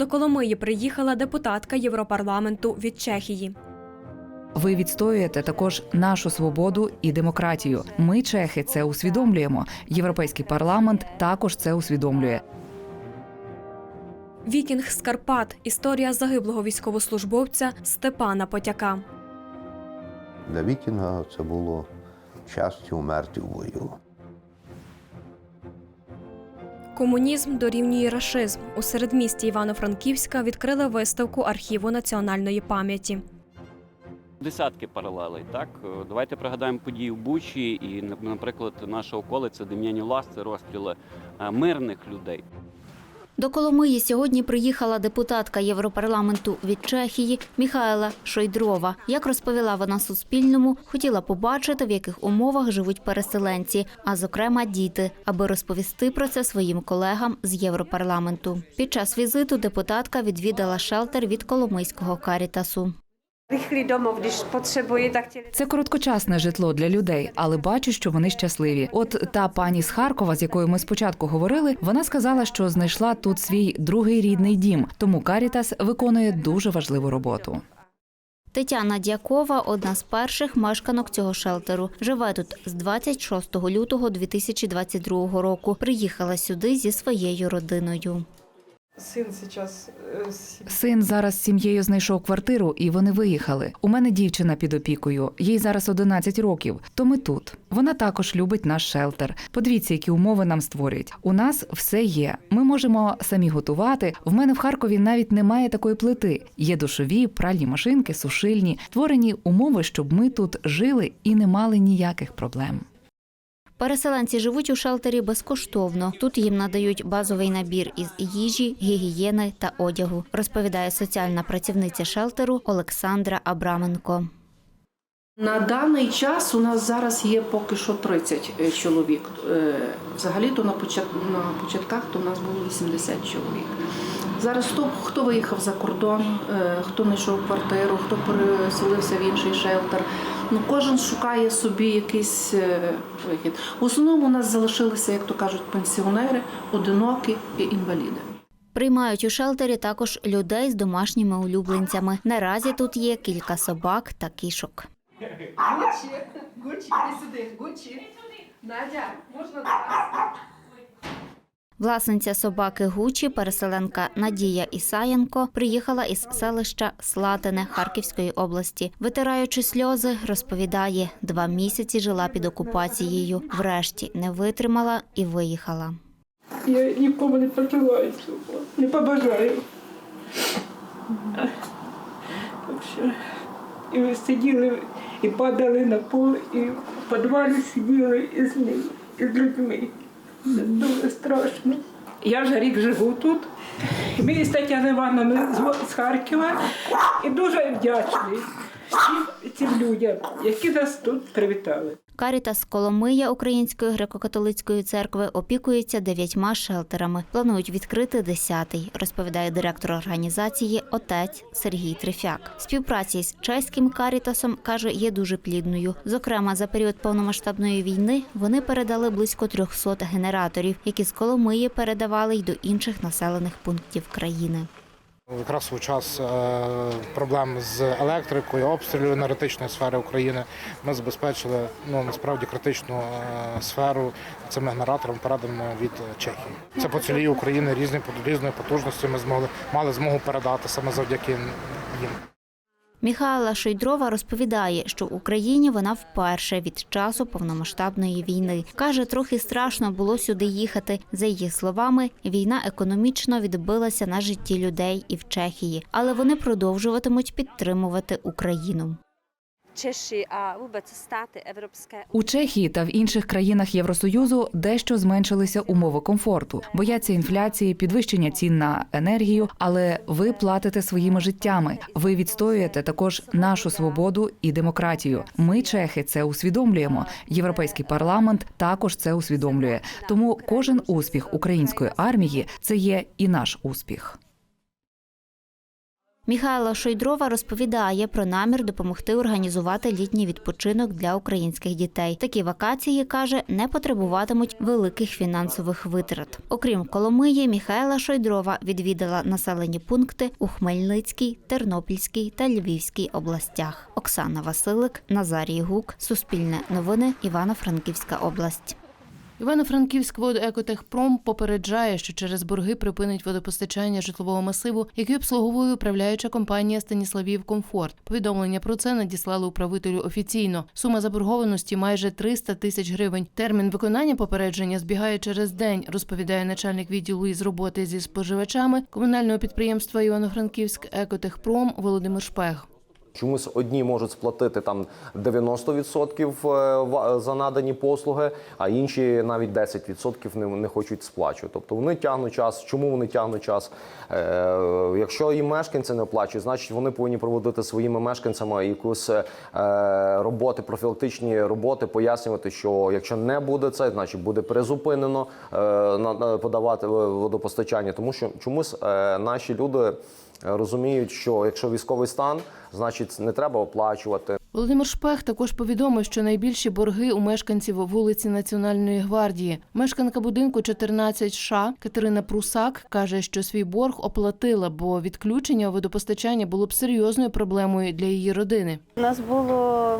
До Коломиї приїхала депутатка Європарламенту від Чехії. Ви відстоюєте також нашу свободу і демократію. Ми, чехи, це усвідомлюємо. Європейський парламент також це усвідомлює. Вікінг з Карпат. Історія загиблого військовослужбовця Степана Потяка. Для вікінга це було щастя умерти в бою. Комунізм дорівнює рашизм. У середмісті Івано-Франківська відкрили виставку архіву національної пам'яті. Десятки паралелей. Так Е, давайте пригадаємо події в Бучі, і на- наприклад, наша околиця Дем'яні Лас розстріли е, мирних людей. До Коломиї сьогодні приїхала депутатка Європарламенту від Чехії Міхаела Шойдрова. Як розповіла вона Суспільному, хотіла побачити, в яких умовах живуть переселенці, а зокрема діти, аби розповісти про це своїм колегам з Європарламенту. Під час візиту депутатка відвідала шелтер від Коломийського карітасу. Rychlý domov, když potřebuji, tak Це короткочасне житло для людей, але бачу, що вони щасливі. От та пані з Харкова, з якою ми спочатку говорили, вона сказала, що знайшла тут свій другий рідний дім. Тому Карітас виконує дуже важливу роботу. Тетяна Дякова одна з перших мешканок цього шелтеру. Живе тут з 26 лютого 2022 року. Приїхала сюди зі своєю родиною. Сын сейчас э, Син зараз з сім'єю знайшов квартиру, і вони виїхали. У мене дівчина під опікою. Їй зараз 11 років. То ми тут. Вона також любить наш шелтер. Подивіться, які умови нам створюють. У нас все є. Ми можемо самі готувати. В мене в Харкові навіть немає такої плити. Є душові, пральні машинки, сушильні. Створені умови, щоб ми тут жили і не мали ніяких проблем. Переселенці живуть у шелтері безкоштовно. Тут їм надають базовий набір із їжі, гігієни та одягу, розповідає соціальна працівниця шелтеру Олександра Абраменко. на даний час у нас зараз є поки що 30 е, чоловік. Е, Взагалі-то на, початках то у нас було 80 чоловік. Зараз хто, хто виїхав за кордон, е, хто знайшов квартиру, хто переселився в інший шелтер. Ну, кожен шукає собі якийсь е, вихід. В основному у нас залишилися, як то кажуть, пенсіонери, одинокі і інваліди. Приймають у шелтері також людей з домашніми улюбленцями. Наразі тут є кілька собак та кішок. Гучі, Гучі, сюди, Гучі. Надя, можна до вас? Власниця собаки Гучі, переселенка Надія Ісаєнко, приїхала із селища Слатине Харківської області. Витираючи сльози, розповідає, два місяці жила під окупацією. Врешті не витримала і виїхала. Я нікому не пожелаю не побажаю. І ви сиділи і падали на пол, і в підвалі сиділи із ним, із людьми. Дуже страшно. Я вже рік живу тут. Мені з Тетяна Івановна з Харкова і дуже вдячний всім цим людям, які нас тут привітали. Карітас Коломия Української греко-католицької церкви опікується дев'ятьма шелтерами. Планують відкрити десятий, розповідає директор організації отець Сергій Трифяк. Співпраця з чеським карітасом каже, є дуже плідною. Зокрема, за період повномасштабної війни вони передали близько 300 генераторів, які з Коломиї передавали й до інших населених пунктів країни. Якраз у час е, проблем з електрикою, обстрілів енергетичної сфери України ми забезпечили ну насправді критичну е, сферу цим генератором, переданим від Чехії. Це по цілій України різні різної потужності. Ми змогли мали змогу передати саме завдяки. Міхайла Шойдрова розповідає, що в Україні вона вперше від часу повномасштабної війни. Каже, трохи страшно було сюди їхати. За її словами, війна економічно відбилася на житті людей і в Чехії, але вони продовжуватимуть підтримувати Україну. Češi a vůbec státy evropské У Чехії та в інших країнах Євросоюзу дещо зменшилися умови комфорту, бояться інфляції, підвищення цін на енергію, але ви платите своїми життями. Ви відстоюєте також нашу свободу і демократію. Ми, чехи, це усвідомлюємо. Європейський парламент також це усвідомлює. Тому кожен успіх української армії це є і наш успіх. Михайла Шойдрова розповідає про намір допомогти організувати літній відпочинок для українських дітей. Такі вакації каже не потребуватимуть великих фінансових витрат. Окрім Коломиї, Михайла Шойдрова відвідала населені пункти у Хмельницькій, Тернопільській та Львівській областях. Оксана Василик, Назарій Гук, Суспільне новини, Івано-Франківська область. Івано-Франківськ водоекотехпром попереджає, що через борги припинить водопостачання житлового масиву, який обслуговує управляюча компанія Станіславів Комфорт. Повідомлення про це надіслали управителю офіційно. Сума заборгованості майже 300 тисяч гривень. Термін виконання попередження збігає через день, розповідає начальник відділу із роботи зі споживачами комунального підприємства Івано-Франківськ Екотехпром Володимир Шпег. Чомусь одні можуть сплатити там 90% е, за надані послуги, а інші навіть 10% не, не хочуть сплачувати. Тобто вони тягнуть час. Чому вони тягнуть час? Е, якщо і мешканці не оплачують, значить вони повинні проводити своїми мешканцями якусь е, роботи, профілактичні роботи, пояснювати, що якщо не буде це, значить буде призупинено е, подавати водопостачання. Тому що чомусь е, наші люди розуміють, що якщо військовий стан, значить не треба оплачувати. Володимир Шпех також повідомив, що найбільші борги у мешканців вулиці Національної гвардії. Мешканка будинку 14 ша Катерина Прусак каже, що свій борг оплатила, бо відключення водопостачання було б серйозною проблемою для її родини. У нас було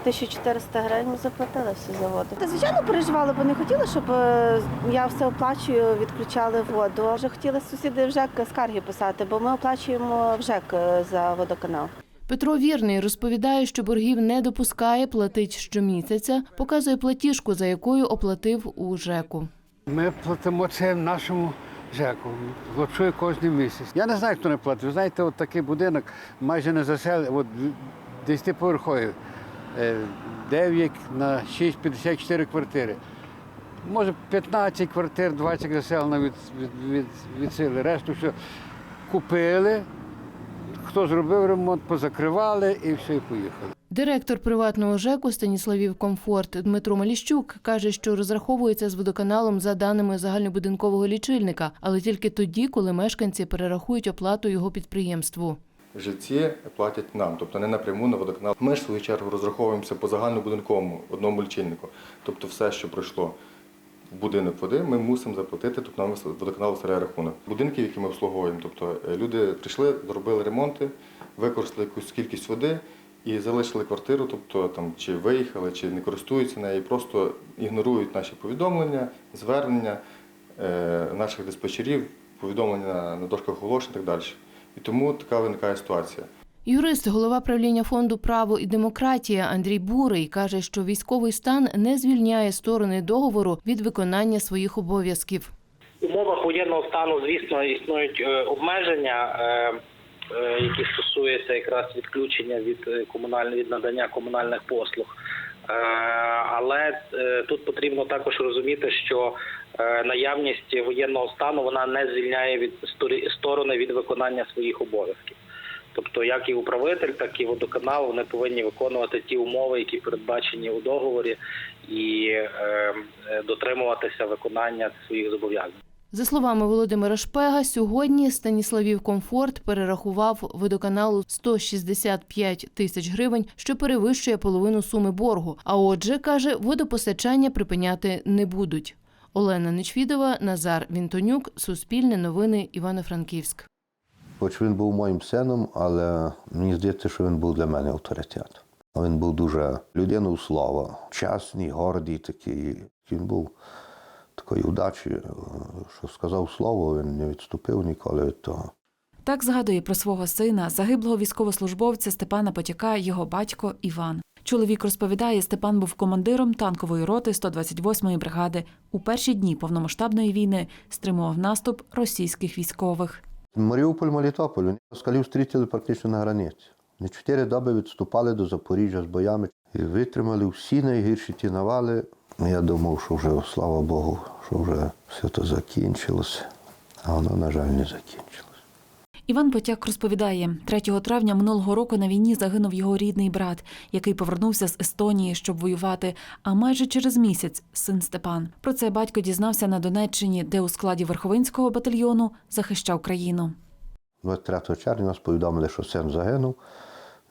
1400 гривень, ми заплатили всю за воду. Та звичайно переживали, бо не хотіли, щоб е, я все оплачую, відключали воду. Вже хотіли сусіди в ЖЕК скарги писати, бо ми оплачуємо в ЖЕК е, за водоканал. Петро Вірний розповідає, що боргів не допускає, платить щомісяця, показує платіжку, за якою оплатив у ЖЕКу. Ми платимо це нашому ЖЕКу. Плачує кожен місяць. Я не знаю, хто не платить. Ви знаєте, от такий будинок майже не заселений, от 10-поверховий. Е, 9 на 6, 54 квартири. Може 15 квартир, 20 заселено від, від, від, від сили. Решту все купили, хто зробив ремонт, позакривали і все, і поїхали. Директор приватного ЖЕКу Станіславів Комфорт Дмитро Маліщук каже, що розраховується з водоканалом за даними загальнобудинкового лічильника, але тільки тоді, коли мешканці перерахують оплату його підприємству. Жильці платять нам, тобто не напряму на водоканал. Ми ж в свою чергу розраховуємося по загальнобудинковому одному лічильнику. Тобто все, що пройшло будинок води, ми мусимо заплатити, тобто нам водоканал виставляє рахунок. Будинки, які ми обслуговуємо, тобто е, люди прийшли, зробили ремонти, використали якусь кількість води і залишили квартиру, тобто там чи виїхали, чи не користуються нею, просто ігнорують наші повідомлення, звернення е, наших диспетчерів, повідомлення на дошках оголошень і так далі. І тому така виникає ситуація. Юрист, голова правління фонду Право і демократія Андрій Бурий каже, що військовий стан не звільняє сторони договору від виконання своїх обов'язків. В умовах воєнного стану, звісно, існують е, обмеження, е, е, які стосуються якраз відключення від комунальної від надання комунальних послуг. Але тут потрібно також розуміти, що наявність воєнного стану вона не звільняє від сторони від виконання своїх обов'язків. Тобто, як і управитель, так і водоканал вони повинні виконувати ті умови, які передбачені у договорі, і е, дотримуватися виконання своїх зобов'язань. За словами Володимира Шпега, сьогодні Станіславів Комфорт перерахував водоканалу 165 тисяч гривень, що перевищує половину суми боргу. А отже, каже, водопостачання припиняти не будуть. Олена Нечвідова, Назар Вінтонюк, Суспільне новини, Івано-Франківськ. Хоч він був моїм сином, але мені здається, що він був для мене авторитет. Він був дуже людиною слова, чесний, гордий такий. Він був такої удачі, що сказав слово, він не відступив ніколи від того. Так згадує про свого сина, загиблого військовослужбовця Степана Потяка, його батько Іван. Чоловік розповідає, Степан був командиром танкової роти 128-ї бригади. У перші дні повномасштабної війни стримував наступ російських військових. Маріуполь, Мелітополь, вони москалів зустріли практично на границі. Не чотири доби відступали до Запоріжжя з боями і витримали всі найгірші ті навали. Я думав, що вже, слава Богу, що вже все це закінчилося, а воно, на жаль, не закінчилося. Іван Потяк розповідає, 3 травня минулого року на війні загинув його рідний брат, який повернувся з Естонії, щоб воювати. А майже через місяць син Степан. Про це батько дізнався на Донеччині, де у складі Верховинського батальйону захищав країну. 23 червня нас повідомили, що син загинув.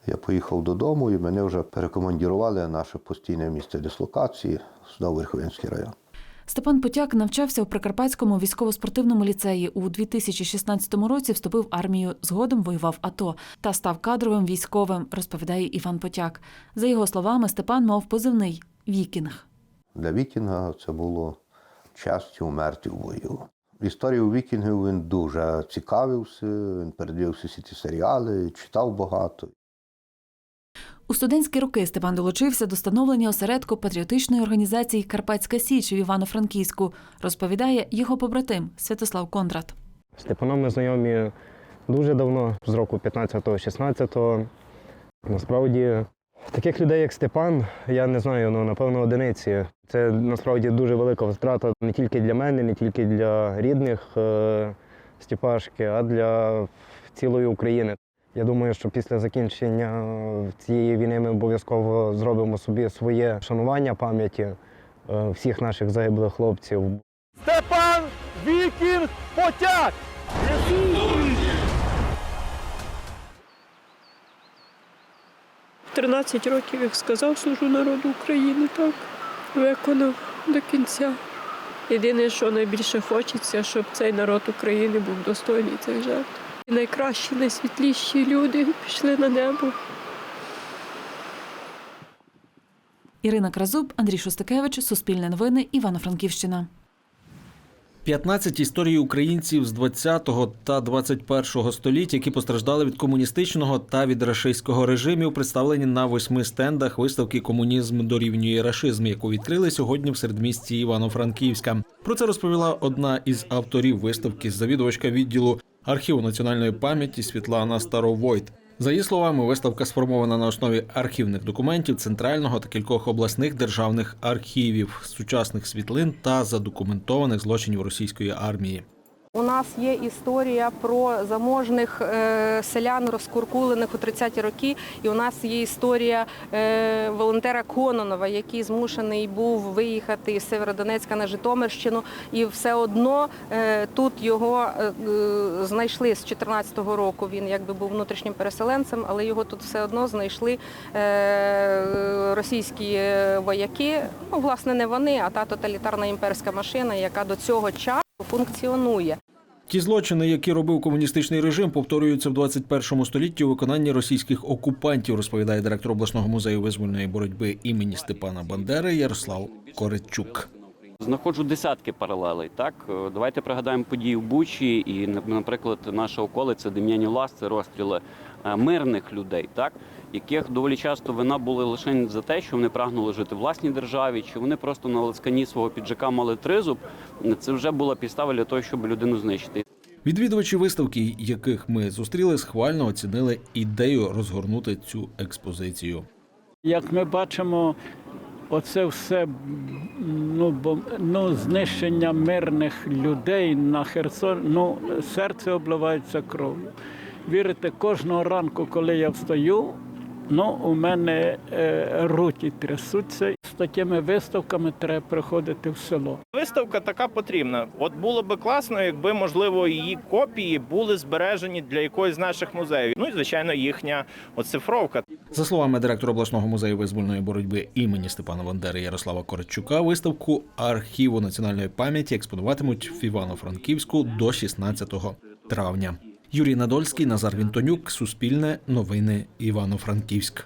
Я поїхав додому і мене вже перекомандірували на наше постійне місце дислокації, в Верховинський район. Степан Потяк навчався у Прикарпатському військово-спортивному ліцеї. У 2016 році вступив в армію, згодом воював АТО та став кадровим військовим, розповідає Іван Потяк. За його словами, Степан мав позивний Вікінг. Для вікінга це було частю умерти в бою. Історію вікінгів він дуже цікавився, він передивився всі ці серіали, читав багато. У студентські роки Степан долучився до становлення осередку патріотичної організації Карпатська Січ в Івано-Франківську, розповідає його побратим Святослав Кондрат. Степаном ми знайомі дуже давно, з року 15-16. Насправді, таких людей, як Степан, я не знаю, ну напевно, одиниці. Це насправді дуже велика втрата не тільки для мене, не тільки для рідних е, Степашки, а для цілої України. Я думаю, що після закінчення цієї війни ми обов'язково зробимо собі своє шанування пам'яті е, всіх наших загиблих хлопців. Степан Вікінг Потяк! 13 років, як сказав, служу народу України, так виконав до кінця. Єдине, що найбільше хочеться, щоб цей народ України був достойний цих жертв. І найкращі, найсвітліші люди пішли на небо. Ірина Кразуб, Андрій Шостакевич, Суспільне новини, Івано-Франківщина. 15 історій українців з 20-го та 21-го століть, які постраждали від комуністичного та від рашистського режимів, представлені на восьми стендах виставки Комунізм дорівнює рашизм, яку відкрили сьогодні в середмісті Івано-Франківська. Про це розповіла одна із авторів виставки, завідувачка відділу архіву національної пам'яті Світлана Старовойт. За її словами, виставка сформована на основі архівних документів центрального та кількох обласних державних архівів, сучасних світлин та задокументованих злочинів російської армії. У нас є історія про заможних е, селян, розкуркулених у 30-ті роки. І у нас є історія е, волонтера Кононова, який змушений був виїхати з Северодонецька на Житомирщину, і все одно е, тут його знайшли з 14-го року. Він якби був внутрішнім переселенцем, але його тут все одно знайшли російські вояки. Ну, власне, не вони, а та тоталітарна імперська машина, яка до цього часу функціонує. Ті злочини, які робив комуністичний режим, повторюються в 21 столітті у виконанні російських окупантів, розповідає директор обласного музею визвольної боротьби імені Степана Бандери Ярослав Коречук. Знаходжу десятки паралелей. Так, Е, давайте пригадаємо події в Бучі, і, на- наприклад, наша околиця Дем'янів Лас це розстріли е, мирних людей, так яких доволі часто вина були лише за те, що вони прагнули жити в власній державі, чи вони просто на лискані свого піджака мали тризуб. Це вже була підстава для того, щоб людину знищити. Відвідувачі виставки, яких ми зустріли, схвально оцінили ідею розгорнути цю експозицію. Як ми бачимо, оце все ну, бо, ну, знищення мирних людей на Херсон, ну, серце обливається кров'ю. Вірите, кожного ранку, коли я встаю, ну, у мене е, руки трясуться. З такими виставками треба приходити в село. Виставка така потрібна. От було би класно, якби можливо її копії були збережені для якоїсь з наших музеїв. Ну і звичайно їхня оцифровка. За словами директора обласного музею визвольної боротьби імені Степана Бандери Ярослава Коротчука, виставку архіву національної пам'яті експонуватимуть в Івано-Франківську до 16 травня. Юрій Надольський, Назар Вінтонюк, Суспільне, Новини Івано-Франківськ.